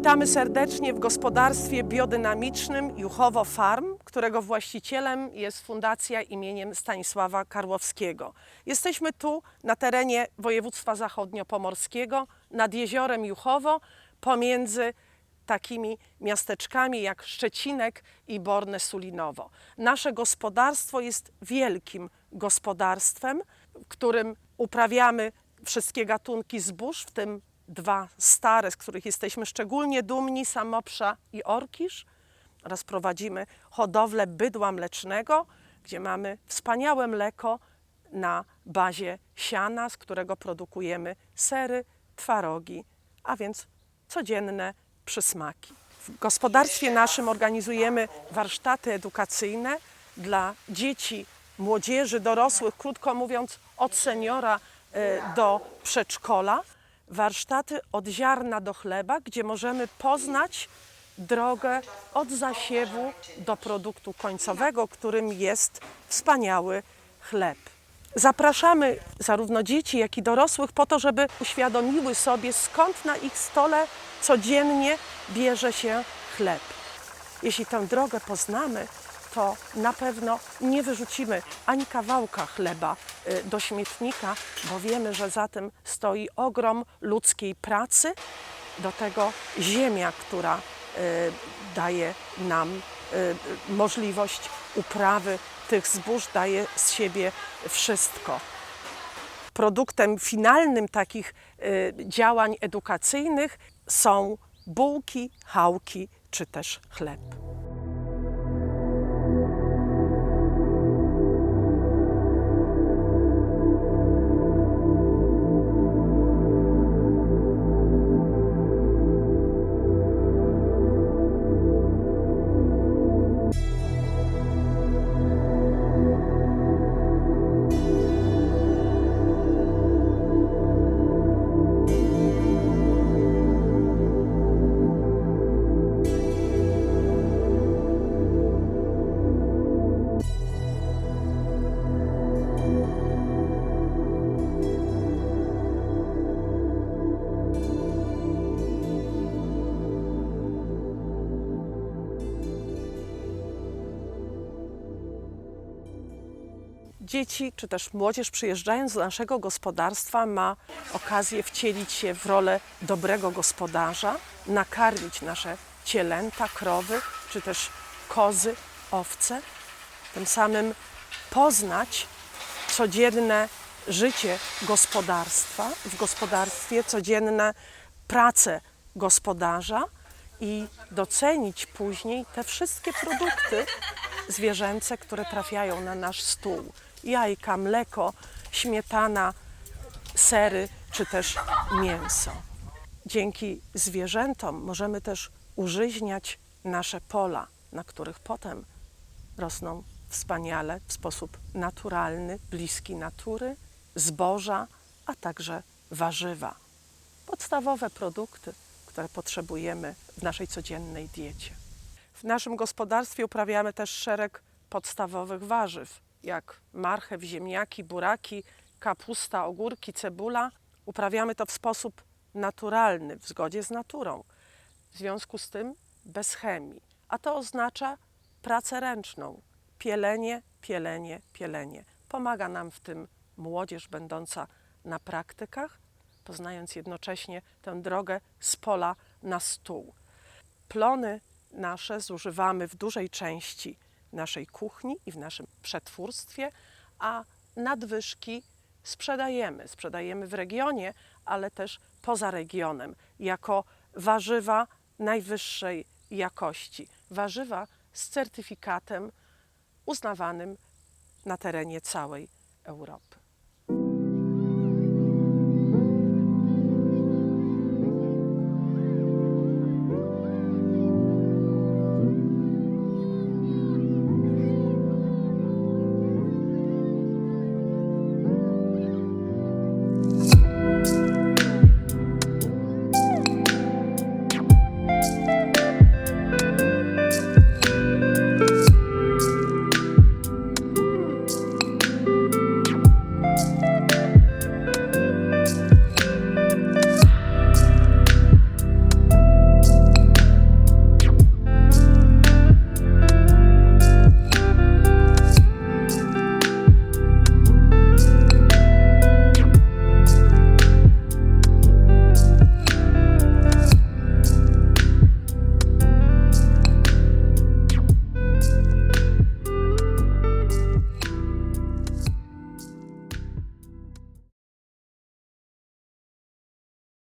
Witamy serdecznie w gospodarstwie biodynamicznym Juchowo Farm, którego właścicielem jest Fundacja imieniem Stanisława Karłowskiego. Jesteśmy tu na terenie województwa zachodniopomorskiego, nad jeziorem Juchowo, pomiędzy takimi miasteczkami jak Szczecinek i Borne Sulinowo. Nasze gospodarstwo jest wielkim gospodarstwem, w którym uprawiamy wszystkie gatunki zbóż, w tym dwa stare, z których jesteśmy szczególnie dumni, samopsza i orkisz. Oraz prowadzimy hodowlę bydła mlecznego, gdzie mamy wspaniałe mleko na bazie siana, z którego produkujemy sery, twarogi, a więc codzienne przysmaki. W gospodarstwie naszym organizujemy warsztaty edukacyjne dla dzieci, młodzieży, dorosłych, krótko mówiąc, od seniora e, do przedszkola. Warsztaty od ziarna do chleba, gdzie możemy poznać drogę od zasiewu do produktu końcowego, którym jest wspaniały chleb. Zapraszamy zarówno dzieci, jak i dorosłych po to, żeby uświadomiły sobie, skąd na ich stole codziennie bierze się chleb. Jeśli tę drogę poznamy, to na pewno nie wyrzucimy ani kawałka chleba y, do śmietnika, bo wiemy, że za tym stoi ogrom ludzkiej pracy, do tego ziemia, która y, daje nam y, możliwość uprawy tych zbóż, daje z siebie wszystko produktem finalnym takich działań edukacyjnych są bułki, chałki czy też chleb. Dzieci czy też młodzież przyjeżdżając do naszego gospodarstwa ma okazję wcielić się w rolę dobrego gospodarza, nakarmić nasze cielęta, krowy czy też kozy, owce, tym samym poznać codzienne życie gospodarstwa, w gospodarstwie codzienne prace gospodarza i docenić później te wszystkie produkty zwierzęce, które trafiają na nasz stół. Jajka, mleko, śmietana, sery czy też mięso. Dzięki zwierzętom możemy też użyźniać nasze pola, na których potem rosną wspaniale w sposób naturalny, bliski natury, zboża, a także warzywa. Podstawowe produkty, które potrzebujemy w naszej codziennej diecie. W naszym gospodarstwie uprawiamy też szereg podstawowych warzyw, jak marchew, ziemniaki, buraki, kapusta, ogórki, cebula. Uprawiamy to w sposób naturalny, w zgodzie z naturą. W związku z tym bez chemii. A to oznacza pracę ręczną. Pielenie, pielenie, pielenie. Pomaga nam w tym młodzież będąca na praktykach, poznając jednocześnie tę drogę z pola na stół. Plony nasze zużywamy w dużej części naszej kuchni i w naszym przetwórstwie, a nadwyżki sprzedajemy. Sprzedajemy w regionie, ale też poza regionem, jako warzywa najwyższej jakości. Warzywa z certyfikatem uznawanym na terenie całej Europy.